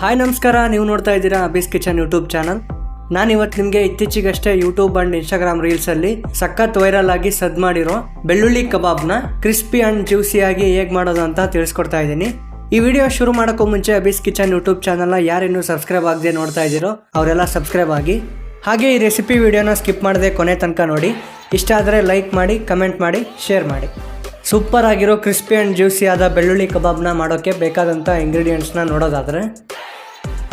Hi, ನಮಸ್ಕಾರ. ನೀವು ನೋಡ್ತಾ ಇದ್ದೀರಾ ಅಬೀಸ್ ಕಿಚನ್ ಯೂಟ್ಯೂಬ್ ಚಾನಲ್ ನಾನು ಇವತ್ತು ನಿಮಗೆ ಇತ್ತೀಚೆಗಷ್ಟೇ ಯೂಟ್ಯೂಬ್ ಅಂಡ್ ಇನ್ಸ್ಟಾಗ್ರಾಮ್ ರೀಲ್ಸಲ್ಲಿ ಸಖತ್ ವೈರಲ್ ಆಗಿ ಸದ್ ಮಾಡಿರೋ ಬೆಳ್ಳುಳ್ಳಿ ಕಬಾಬ್ನ ಕ್ರಿಸ್ಪಿ ಅಂಡ್ ಜ್ಯೂಸಿಯಾಗಿ ಹೇಗೆ ಮಾಡೋದು ಅಂತ ತಿಳಿಸ್ಕೊಡ್ತಾ ಇದ್ದೀನಿ. ಈ ವಿಡಿಯೋ ಶುರು ಮಾಡೋಕ್ಕೂ ಮುಂಚೆ ಅಬೀಸ್ ಕಿಚನ್ ಯೂಟ್ಯೂಬ್ ಚಾನಲ್ನ ಯಾರಿನ್ನೂ ಸಬ್ಸ್ಕ್ರೈಬ್ ಆಗದೆ ನೋಡ್ತಾ ಇದ್ದೀರೋ ಅವರೆಲ್ಲ ಸಬ್ಸ್ಕ್ರೈಬ್ ಆಗಿ. ಹಾಗೆ ಈ ರೆಸಿಪಿ ವಿಡಿಯೋನ ಸ್ಕಿಪ್ ಮಾಡದೆ ಕೊನೆ ತನಕ ನೋಡಿ. ಇಷ್ಟ ಆದರೆ ಲೈಕ್ ಮಾಡಿ ಕಮೆಂಟ್ ಮಾಡಿ ಶೇರ್ ಮಾಡಿ. ಸೂಪರ್ ಆಗಿರೋ ಕ್ರಿಸ್ಪಿ ಆ್ಯಂಡ್ ಜ್ಯೂಸಿ ಆದ ಬೆಳ್ಳುಳ್ಳಿ ಕಬಾಬ್ನ ಮಾಡೋಕ್ಕೆ ಬೇಕಾದಂಥ ಇಂಗ್ರೀಡಿಯೆಂಟ್ಸ್ನ ನೋಡೋದಾದರೆ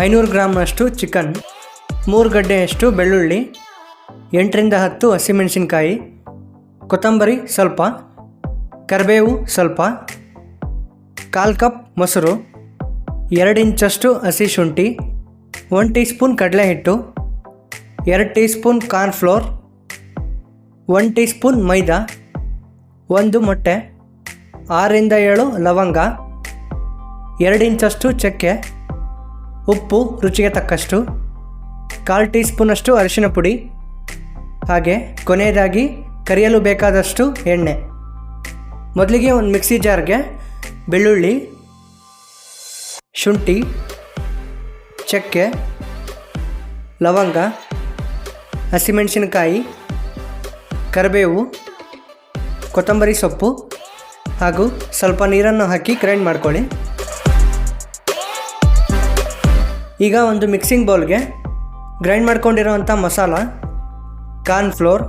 ಐನೂರು ಗ್ರಾಮ್ನಷ್ಟು ಚಿಕನ್, ಮೂರು ಗಡ್ಡೆಯಷ್ಟು ಬೆಳ್ಳುಳ್ಳಿ, ಎಂಟರಿಂದ ಹತ್ತು ಹಸಿಮೆಣಸಿನ್ಕಾಯಿ, ಕೊತ್ತಂಬರಿ ಸ್ವಲ್ಪ, ಕರಿಬೇವು ಸ್ವಲ್ಪ, ಕಾಲು ಕಪ್ ಮೊಸರು, ಎರಡು ಇಂಚಷ್ಟು ಹಸಿ ಶುಂಠಿ ಒನ್ ಟೀ ಸ್ಪೂನ್ ಕಡಲೆ ಹಿಟ್ಟು ಎರಡು teaspoon cornflour one teaspoon maida, ಒಂದು ಮೊಟ್ಟೆ, ಆರರಿಂದ ಏಳು ಲವಂಗ, ಎರಡು ಇಂಚಷ್ಟು ಚಕ್ಕೆ. ಉಪ್ಪು, ರುಚಿಗೆ ತಕ್ಕಷ್ಟು, ಕಾಲು ಟೀ ಸ್ಪೂನಷ್ಟು ಅರಿಶಿನ ಪುಡಿ, ಹಾಗೆ ಕೊನೆಯದಾಗಿ ಕರಿಯಲು ಬೇಕಾದಷ್ಟು ಎಣ್ಣೆ. ಮೊದಲಿಗೆ ಒಂದು ಮಿಕ್ಸಿ ಜಾರ್ಗೆ ಬೆಳ್ಳುಳ್ಳಿ, ಶುಂಠಿ, ಚಕ್ಕೆ, ಲವಂಗ, ಹಸಿಮೆಣಸಿನಕಾಯಿ, ಕರಿಬೇವು, ಕೊತ್ತಂಬರಿ ಸೊಪ್ಪು ಹಾಗೂ ಸ್ವಲ್ಪ ನೀರನ್ನು ಹಾಕಿ ಗ್ರೈಂಡ್ ಮಾಡ್ಕೊಳ್ಳಿ. ಈಗ ಒಂದು ಮಿಕ್ಸಿಂಗ್ ಬೌಲ್ಗೆ ಗ್ರೈಂಡ್ ಮಾಡ್ಕೊಂಡಿರೋವಂಥ ಮಸಾಲ ಕಾರ್ನ್ಫ್ಲೋರ್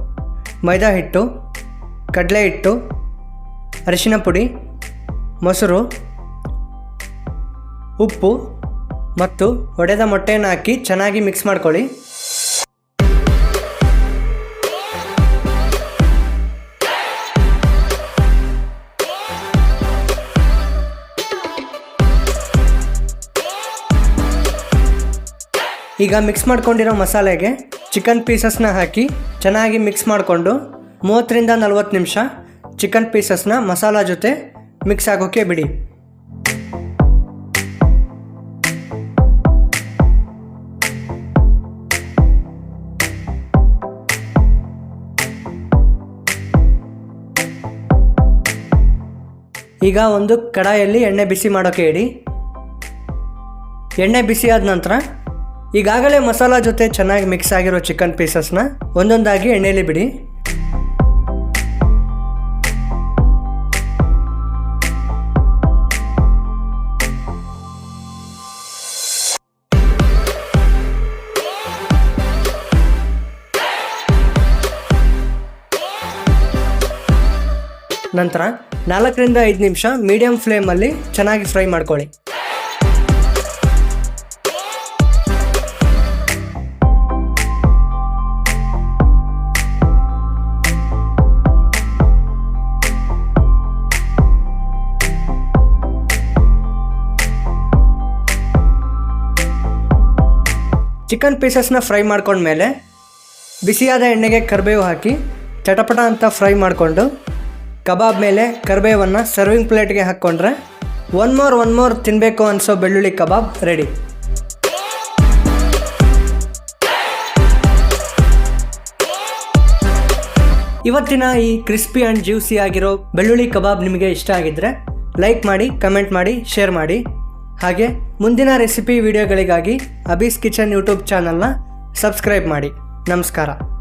ಮೈದಾ ಹಿಟ್ಟು, ಕಡಲೆ ಹಿಟ್ಟು, ಅರಿಶಿನ ಪುಡಿ, ಮೊಸರು, ಉಪ್ಪು ಮತ್ತು ಒಡೆದ ಮೊಟ್ಟೆಯನ್ನು ಹಾಕಿ ಚೆನ್ನಾಗಿ ಮಿಕ್ಸ್ ಮಾಡ್ಕೊಳ್ಳಿ. ಈಗ ಮಿಕ್ಸ್ ಮಾಡ್ಕೊಂಡಿರೋ ಮಸಾಲೆಗೆ ಚಿಕನ್ ಪೀಸಸ್ನ ಹಾಕಿ ಚೆನ್ನಾಗಿ ಮಿಕ್ಸ್ ಮಾಡಿಕೊಂಡು ಮೂವತ್ತರಿಂದ ನಲವತ್ತು ನಿಮಿಷ ಚಿಕನ್ ಪೀಸಸ್ನ ಮಸಾಲ ಜೊತೆ ಮಿಕ್ಸ್ ಆಗೋಕ್ಕೆ ಬಿಡಿ. ಈಗ ಒಂದು ಕಡಾಯಲ್ಲಿ ಎಣ್ಣೆ ಬಿಸಿ ಮಾಡೋಕ್ಕೆ ಇಡಿ. ಎಣ್ಣೆ ಬಿಸಿ ಆದ ನಂತರ ಈಗಾಗಲೇ ಮಸಾಲ ಜೊತೆ ಚೆನ್ನಾಗಿ ಮಿಕ್ಸ್ ಆಗಿರೋ ಚಿಕನ್ ಪೀಸಸ್ನ ಒಂದೊಂದಾಗಿ ಎಣ್ಣೆಯಲ್ಲಿ ಬಿಡಿ. ನಂತರ ನಾಲ್ಕರಿಂದ ಐದು ನಿಮಿಷ ಮೀಡಿಯಂ ಫ್ಲೇಮಲ್ಲಿ ಚೆನ್ನಾಗಿ ಫ್ರೈ ಮಾಡ್ಕೊಳ್ಳಿ. ಚಿಕನ್ ಪೀಸಸ್ನ ಫ್ರೈ ಮಾಡ್ಕೊಂಡ್ಮೇಲೆ ಬಿಸಿಯಾದ ಎಣ್ಣೆಗೆ ಕರಿಬೇವು ಹಾಕಿ ಚಟಪಟ ಅಂತ ಫ್ರೈ ಮಾಡಿಕೊಂಡು ಕಬಾಬ್ ಮೇಲೆ ಕರಿಬೇವನ್ನು ಸರ್ವಿಂಗ್ ಪ್ಲೇಟ್ಗೆ ಹಾಕ್ಕೊಂಡ್ರೆ ಒನ್ ಮೋರ್ ಒನ್ ಮೋರ್ ತಿನ್ನಬೇಕು ಅನಿಸೋ ಬೆಳ್ಳುಳ್ಳಿ ಕಬಾಬ್ ರೆಡಿ ಇವತ್ತಿನ ಈ ಕ್ರಿಸ್ಪಿ ಆ್ಯಂಡ್ ಜ್ಯೂಸಿ ಆಗಿರೋ ಬೆಳ್ಳುಳ್ಳಿ ಕಬಾಬ್ ನಿಮಗೆ ಇಷ್ಟ ಆಗಿದ್ದರೆ ಲೈಕ್ ಮಾಡಿ ಕಮೆಂಟ್ ಮಾಡಿ ಶೇರ್ ಮಾಡಿ. ಹಾಗೆ ಮುಂದಿನ ರೆಸಿಪಿ ವಿಡಿಯೋಗಳಿಗಾಗಿ ಅಬೀಸ್ ಕಿಚನ್ ಯೂಟ್ಯೂಬ್ ಚಾನಲ್ನ ಸಬ್ಸ್ಕ್ರೈಬ್ ಮಾಡಿ. ನಮಸ್ಕಾರ.